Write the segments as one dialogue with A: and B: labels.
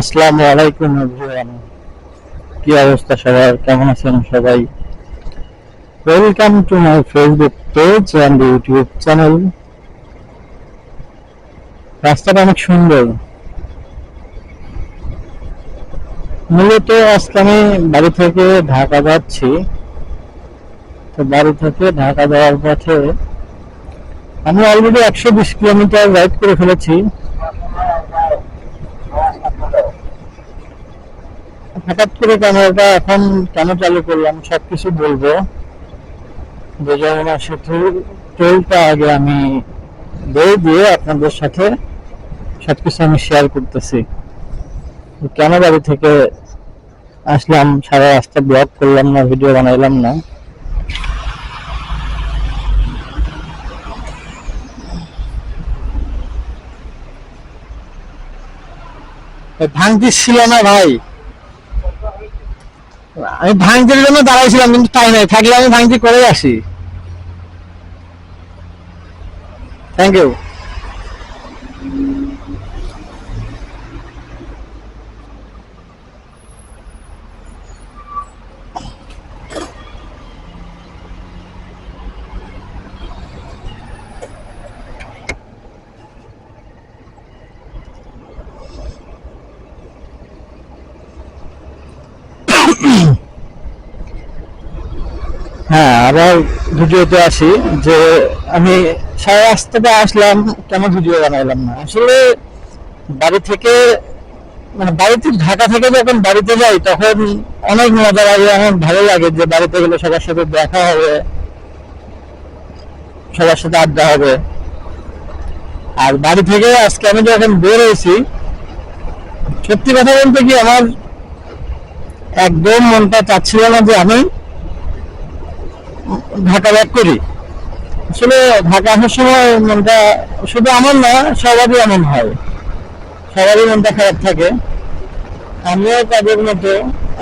A: আসসালামু আলাইকুম এভরিওয়ান কি অবস্থা সবার? কেমন আছেন সবাই? Welcome to my Facebook page and YouTube channel রাস্তাটা অনেক সুন্দর। মূলত আজকে আমি বাড়ি থেকে ঢাকা যাচ্ছি। তো বাড়ি থেকে ঢাকা যাওয়ার পথে আমি অলরেডি একশো বিশ কিলোমিটার রাইড করে ফেলেছি। হঠাৎ করে ক্যামেরাটা এখন কেন চালু করলাম, সবকিছু বলব। যে যমুনা সেতু টোলটা আগে আমি বই দিয়ে আপনাদের সাথে সবকিছু আমি শেয়ার করতেছি। কেন বাড়ি থেকে আসলাম, সারা রাস্তা ব্লগ করলাম না ভিডিও বানাইলাম না। ভাঙতি ছিল না ভাই। আমি ভাঙতির জন্য দাঁড়াইছিলাম কিন্তু তাই নাই। থাকলে আমি ভাঙতি করে আসি। থ্যাংক ইউ হ্যাঁ আবার ভিডিওতে আসি যে আমি সারা রাস্তাতে আসলাম, কেন ভিডিও বানাইলাম না? আসলে বাড়ি থেকে মানে বাড়িতে ঢাকা থেকে যখন বাড়িতে যাই, তখন অনেক মজা লাগে, অনেক ভালো লাগে যে বাড়িতে গেলে সবার সাথে দেখা হবে, সবার সাথে আড্ডা হবে। আর বাড়ি থেকে আজকে আমি যখন বের হয়েছি সত্যি কথা বলতে কি আমার একদম মনটা চাচ্ছিল না যে আমি ঢাকা ব্যাক করি। আসলে ঢাকা আসার সময় মনটা শুধু আমার না, সবারই এমন হয়। সবারই মনটা খারাপ থাকে। আমিও তাদের মতো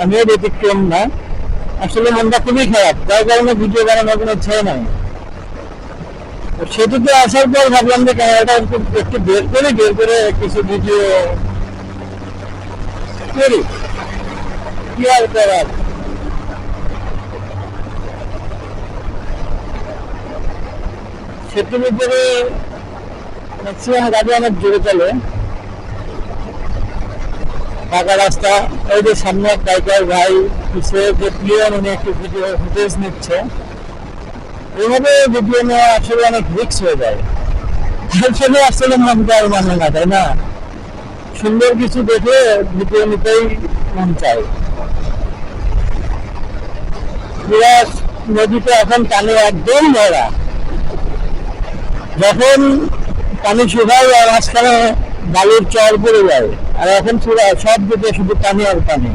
A: আমিও ব্যতিক্রম না। আসলে মনটা খুবই খারাপ, যার কারণে ভিডিও বানানোর কোনো ইচ্ছাই নাই। সেতুতে আসার পর ভাবলাম যে ক্যামেরাটা একটু বের করে বের করে কিছু ভিডিও করি। কি আর করার? সেতুর উপরে ম্যাক্সিমাম গাড়ি অনেক জোরে চলে। ফাঁকা রাস্তা, ওই যে সামনে এক বাইকার ভাই পিছিয়ে যে প্লেয়ার উনি একটু ভিডিও ফুটেজ নিচ্ছে। এইভাবে ভিডিও নেওয়া আসলে অনেক রিক্স হয়ে যায়। জন্য আসলে মনটা আর মানে না, তাই না? সুন্দর কিছু দেখে ভিডিও নিতেই মন চায়। নদীতে এখন পানি একদম ভরা। যখন পানি শুকায় আর মাঝখানে বালুর চর পড়ে যায়। আর এখন সব দিকে শুধু পানি আর পানি।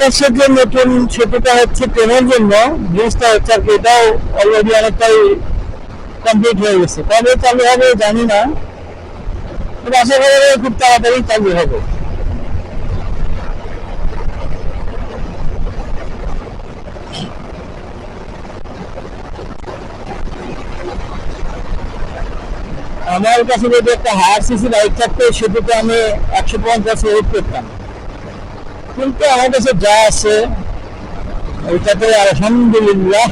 A: পাশের যে নতুন সেতুটা হচ্ছে ট্রেনের জন্য। ব্রিজটা হচ্ছে আর কি, এটাও অলরেডি অনেকটাই কমপ্লিট হয়ে গেছে। কবে চালু হবে জানি না। আশা করি খুব তাড়াতাড়ি চালু হবে। আমার কাছে যদি একটা হায়ার সিসি বাইক থাকতো, সেটাতে আমি একশো পঞ্চাশ রেট করতাম। কিন্তু আমার কাছে যা আছে, ওইটাতে আলহামদুলিল্লাহ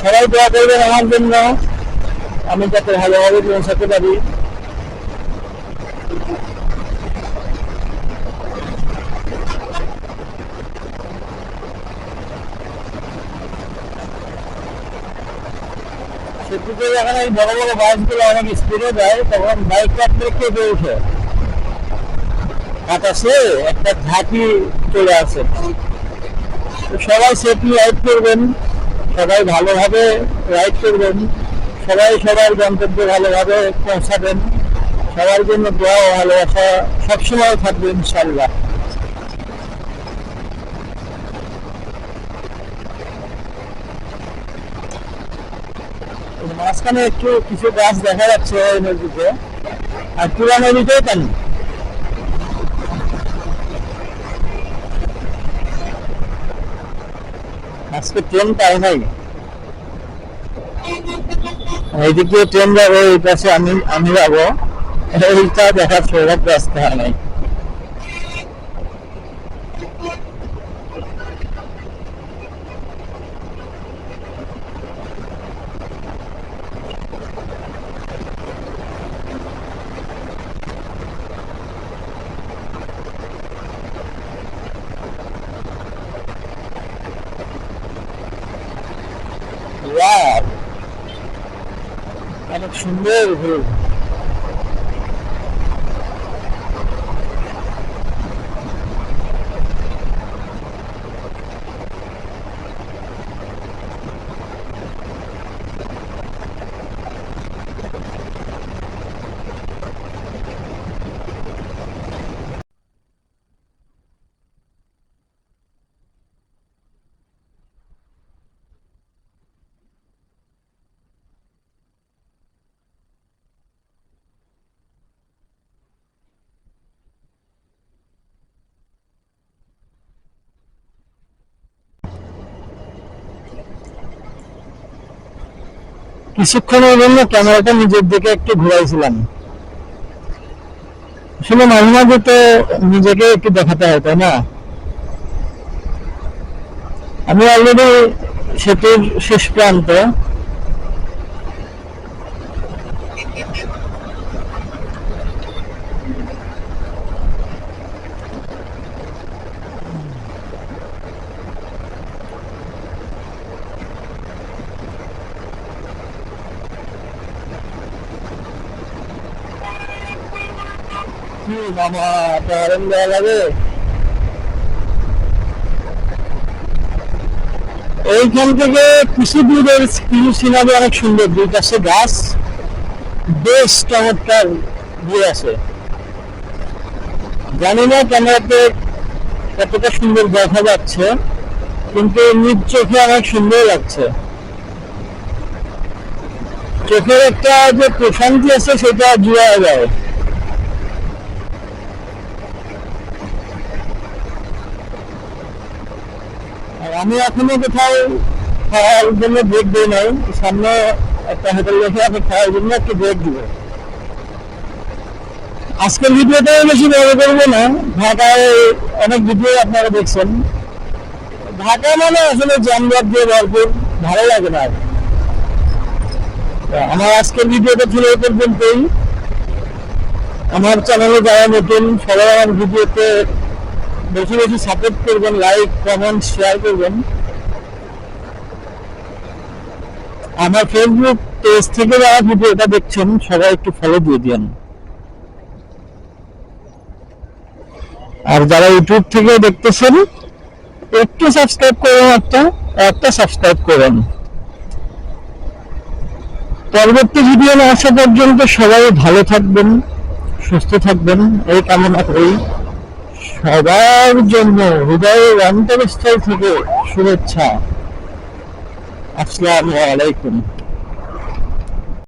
A: সবাই দোয়া করবেন আমার জন্য। আমি যাতে ভালোভাবে পৌঁছাতে পারি। সেতুতে যখন এই বড় বড় বাসগুলো অনেক স্পিডে যায়, তখন বাইক বাইকটা কেঁপে উঠে আকাশে একটা ঝাঁকি চলে আসে। সবাই সেফলি রাইড করবেন, সবাই ভালোভাবে রাইড করবেন, সবাই সবার গন্তব্যে ভালোভাবে পৌঁছাবেন, সবার জন্য দোয়া ভালোবাসা সবসময় থাকবে ইনশাল্লাহ মাঝখানে একটু কিছু গাছ দেখা যাচ্ছে ওই নদীতে। আর পুরা নদীতেও পানি। আজকে ট্রেন পাই নাই এইদিকে ট্রেন যাবে, এই পাশে আমি আমি যাব। এইটা দেখার সৌভাগ্য আসতে হয় নাই। অনেক সুন্দর কিছুক্ষণের জন্য ক্যামেরাটা নিজের দিকে একটু ঘুরাইছিলাম। আসলে মাঝে মাঝে তো নিজেকে একটু দেখাতে হয়, তাই না? আমি অলরেডি সেতুর শেষ প্রান্ত। এইখান থেকে দূরের অনেক সুন্দর, দুই পাশে গাছ, বেশ চমৎকার আছে। জানি না ক্যামেরাতে কতটা সুন্দর দেখা যাচ্ছে, কিন্তু নিজ চোখে অনেক সুন্দর লাগছে। চোখের একটা যে প্রশান্তি আছে, সেটা জুড়া যায়। আমি এখনও কোথাও খাওয়ার জন্য ব্রেক দিই নাই। সামনে একটা হোটেল রেখে আমি খাওয়ার জন্য একটু ব্রেক দিব। আজকের ভিডিওটা বেশি বড় করব না। ঢাকায় অনেক ভিডিও আপনারা দেখছেন। ঢাকা মানে আসলে যানজট দিয়ে ভরপুর, ভালো লাগে না। আমার আজকের ভিডিওটা ছিল পর্যন্তই। আমার চ্যানেলে যারা নতুন, সবাই আমার ভিডিওতে বেশি বেশি সাপোর্ট করবেন লাইক কমেন্ট শেয়ার করবেন। আমার ফেসবুক পেজ থেকে যারা ভিডিওটা দেখছেন, সবাই একটু ফলো দিয়ে দিন আর যারা ইউটিউব থেকে দেখতেছেন, একটু সাবস্ক্রাইব করুন একটা একটা সাবস্ক্রাইব করুন। পরবর্তী ভিডিও আসা পর্যন্ত সবাই ভালো থাকবেন, সুস্থ থাকবেন, এই কামনা করি। সবার জন্য হৃদয়ের অন্তরস্থল থেকে শুভেচ্ছা। আসসালামু আলাইকুম।